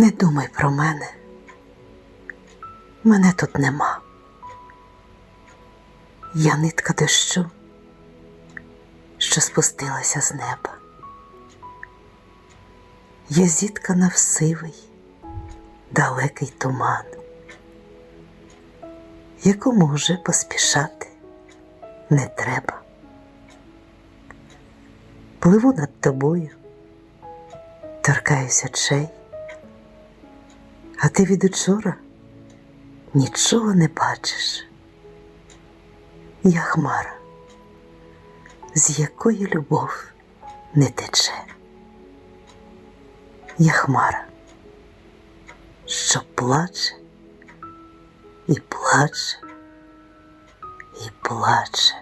Не думай про мене. Мене тут нема. Я нитка дощу, що спустилася з неба. Я зіткана в сивий, далекий туман, якому вже поспішати не треба. Пливу над тобою, торкаюсь очей, а ти від учора нічого не бачиш. Я хмара, з якої любов не тече. Я хмара, що плаче і плаче і плаче.